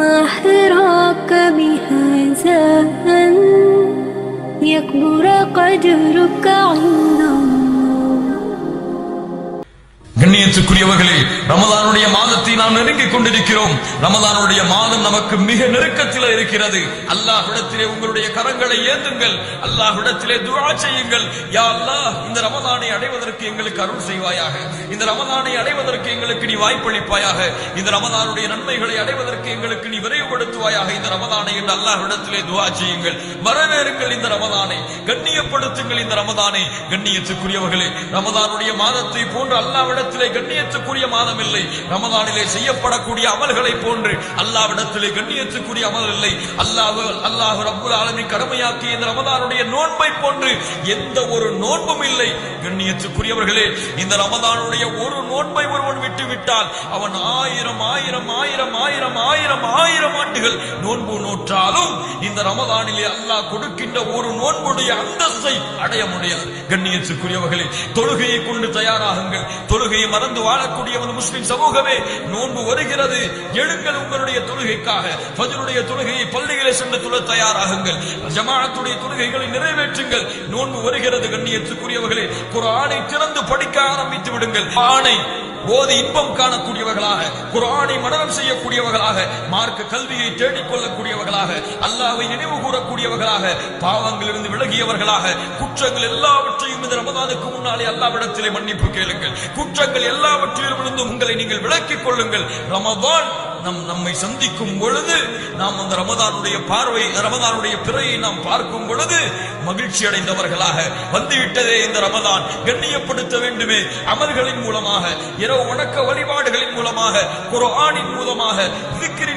أحراك بهذا أن يكبر قدرك عندي கண்ணியத்துக்குரியவர்களே ரமதானுடைய மாதத்தை நாம் நெருங்கிக் கொண்டிருக்கிறோம். ரமதானுடைய மாதம் நமக்கு மிக நெருக்கத்தில் இருக்கிறது. அல்லாஹ்விடத்திலே உங்களுடைய கரங்களை ஏந்துங்கள். அல்லாஹ்விடத்திலே துவா செய்யுங்கள். யா அல்லாஹ் இந்த ரமதானை அடைவதற்கு எங்களுக்கு அருள் செய்வாயாக. இந்த ரமதானை அடைவதற்கு எங்களுக்கு நீ வாய்ப்பளிப்பாயாக. இந்த ரமதானுடைய நன்மைகளை அடைவதற்கு எங்களுக்கு நீ விரைவுபடுத்துவாயாக. இந்த ரமதானை என்று அல்லாஹ்விடத்திலே துவா செய்யுங்கள். வரவேறுங்கள் இந்த ரமதானை கண்ணியப்படுத்துங்கள் இந்த ரமதானை கண்ணியத்துக்குரியவர்களே ரமதானுடைய மாதத்தை போன்று அல்லாவிடத்திலே கண்ணியத்துக்குரிய மாதம் இல்லை. ரமதானிலே செய்யப்படக்கூடிய அமல்களை போன்று அல்லாவிடத்திலே கண்ணியத்துக்குரிய அமல் இல்லை. அல்லாஹ் அல்லாஹ் ரப்புல் ஆலமின் கடமையாக்கிய இந்த ரமதானுடைய நோன்பை போன்று எந்த ஒரு நோன்பும் இல்லை. கண்ணியத்துக்குரியவர்களே இந்த ரமதானுடைய ஒரு நோன்பை ஒருவன் விட்டு விட்டால் அவன் ஆயிரம் ஆயிரம் ஆயிரம் ஆயிரம் ஆயிரம் ஆயிரம் ஆண்டுகள் நோன்பு நோற்றாலும் இந்த ரமதானிலே அல்லாஹ் கொடுக்கின்ற ஒரு நோன்புடைய அந்தஸ்தை அடைய முடியாது. கண்ணியத்துக்குரியவர்களே தொழுகையை கொண்டு தயாராகுங்கள். தொழுகையை மறந்து ஒரு முஸ்லிம் சமூகமே நோன்பு வருகிறது. எழுங்கள் உங்களுடைய தொழுகைக்காக. ஃபஜ்ருடைய தொழுகையை பள்ளிகளை சென்று தொழ தயாராகுங்கள். ஜமானத்துடைய தொழுகைகளை நிறைவேற்றுங்கள். நோன்பு வருகிறது கண்ணியத்துக்குரியவர்களே. ஒரு ஆணை திறந்து படிக்க ஆரம்பித்து விடுங்கள். ஆணை ஓது இன்பம் காணக்கூடியவர்களாக குரானை மனம் செய்யக்கூடியவர்களாக மார்க்க கல்வியை தேடிக்கொள்ளக்கூடியவர்களாக அல்லாவை நினைவு கூறக்கூடியவர்களாக பாவங்களிலிருந்து விலகியவர்களாக குற்றங்கள் எல்லாவற்றையும் இந்த ரமதானுக்கு முன்னாலே அல்லாவிடத்திலே மன்னிப்பு கேளுங்கள். குற்றங்கள் எல்லாவற்றிலும் இருந்து உங்களை நீங்கள் விலக்கிக் கொள்ளுங்கள். ரமதான் நம் நம்மை சந்திக்கும் பொழுது நாம் அந்த ரமதானுடைய பார்வை ரமதானுடைய பிறையை நாம் பார்க்கும் பொழுது மகிழ்ச்சி அடைந்தவர்களாக வந்துவிட்டதே இந்த ரமதான். கண்ணியப்படுத்த வேண்டுமே. அமல்களின் மூலமாக இரவு வணக்க வழிபாடுகளின் மூலமாக குரானின் மூலமாக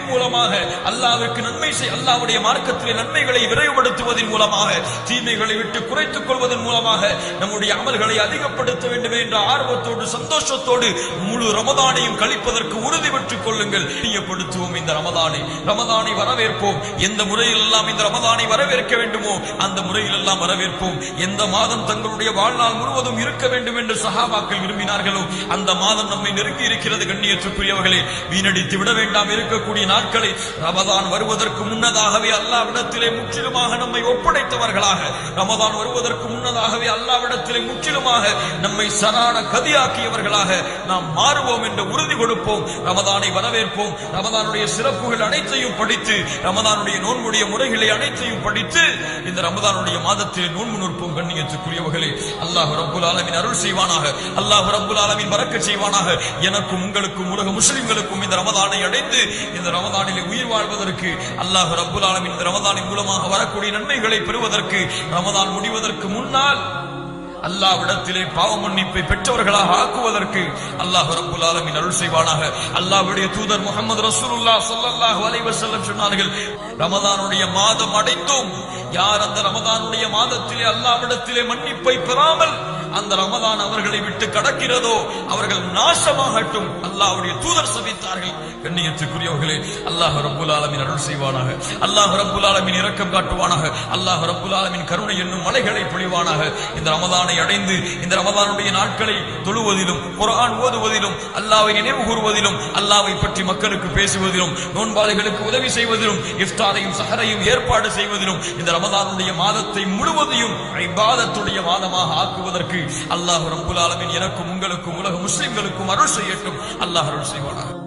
திக்ரின் மூலமாக அல்லாவிற்கு நன்மை செய் அல்லாவுடைய மார்க்கத்திலே நன்மைகளை விரைவுபடுத்துவதன் மூலமாக தீமைகளை விட்டு குறைத்துக் கொள்வதன் மூலமாக நம்முடைய அமல்களை அதிகப்படுத்த வேண்டும் என்ற ஆர்வத்தோடு சந்தோஷத்தோடு முழு ரமதானையும் கழிப்பதற்கு உறுதி பெற்றுக் கொள்ளுங்கள். கண்ணியப்படுத்துவோம் இந்த ரமதானை. ரமதானை வரவேற்போம். எந்த முறையில் எல்லாம் இந்த ரமதானை வரவேற்க வேண்டுமோ அந்த முறையில் எல்லாம் வரவேற்போம். எந்த மாதம் தங்களுடைய வாழ்நாள் முழுவதும் இருக்க வேண்டும் என்று சகாபாக்கள் விரும்பினார்களோ அந்த மாதம் நம்மை நெருங்கி இருக்கிறது கண்ணியத்துக்குரியவர்களே வீணடித்து விட வேண்டாம். இருக்கக்கூடிய நாட்களை ரமதான் வருவதற்கு முன்னதாகவே அல்லாவிடத்திலே முற்றிலுமாக நம்மை ஒப்படைத்தவர்களாக ரமதான் வருவதற்கு முன்னதாகவே அல்லாவிடத்திலே முற்றிலுமாக நம்மை சரான கதியாக்கியவர்களாக நாம் மாறுவோம் என்று உறுதி கொடுப்போம் ரமதானை வரவேற்போம் ரமதானுடைய சிறப்புகள் அனைத்தையும் படித்து ரமதானுடைய நோன்புடைய முறைகளை அனைத்தையும் படித்து இந்த ரமதானுடைய மாதத்திலே நோன்பு நூற்போம் கண்ணியத்துக்குரியவர்களே அல்லாஹ் ரபுல் ஆலமின் அருள் செய்வானாக அல்லாஹ் ரபுல் ஆலமின் வரக்க செய்வானாக எனக்கும் உங்களுக்கும் உலக முஸ்லிம்களுக்கும் இந்த ரமதானை அடைந்து இந்த ரம ரமதானிலே உயிர் வாழ்வதற்கு அல்லாஹ் ரப்புல் ஆலமின் இந்த ரமதானின் மூலமாக வரக்கூடிய நன்மைகளை பெறுவதற்கு ரமதான் முடிவதற்கு முன்னால் அல்லாவிடத்திலே பாவ மன்னிப்பை பெற்றவர்களாக ஆக்குவதற்கு அல்லாஹ் ரபுல் ஆலமின் அருள் செய்வானாக. அல்லாஹ்வுடைய தூதர் முகமது ரசூலுல்லா ஸல்லல்லாஹு அலைஹி வஸல்லம் சொன்னார்கள் ரமதானுடைய மாதம் அடைந்தோம். யார் அந்த ரமதானுடைய மாதத்திலே அல்லாவிடத்திலே மன்னிப்பை பெறாமல் அந்த ரமதான் அவர்களை விட்டு கடக்கிறதோ அவர்கள் நாசமாகட்டும். அல்லாஹ்வுடைய தூதர் சபித்தார்கள். கண்ணியத்துக்குரியவர்களே அல்லாஹ் ரப்புல் ஆலமின் அருள் செய்வானாக. அல்லாஹ் ரப்புல் ஆலமின் இரக்கம் காட்டுவானாக. அல்லாஹ் ரப்புல் ஆலமின் கருணை என்னும் மலைகளை பொழிவானாக. இந்த ரமதானை அடைந்து இந்த ரமதானுடைய நாட்களை தொழுவதிலும் குரான் ஓதுவதிலும் அல்லாவை நினைவு கூறுவதிலும் அல்லாவை பற்றி மக்களுக்கு பேசுவதிலும் நோன்பாளிகளுக்கு உதவி செய்வதிலும் இஃப்தாரையும் சஹரையும் ஏற்பாடு செய்வதிலும் இந்த ரமதானுடைய மாதத்தை முழுவதையும் இபாதத்துடைய மாதமாக ஆக்குவதற்கு அல்லாஹ் ரபுல் ஆலமின் எனக்கும் உங்களுக்கும் உலக முஸ்லிம்களுக்கும் அருள் செய்யட்டும். அல்லாஹ் அருள் செய்வானாக.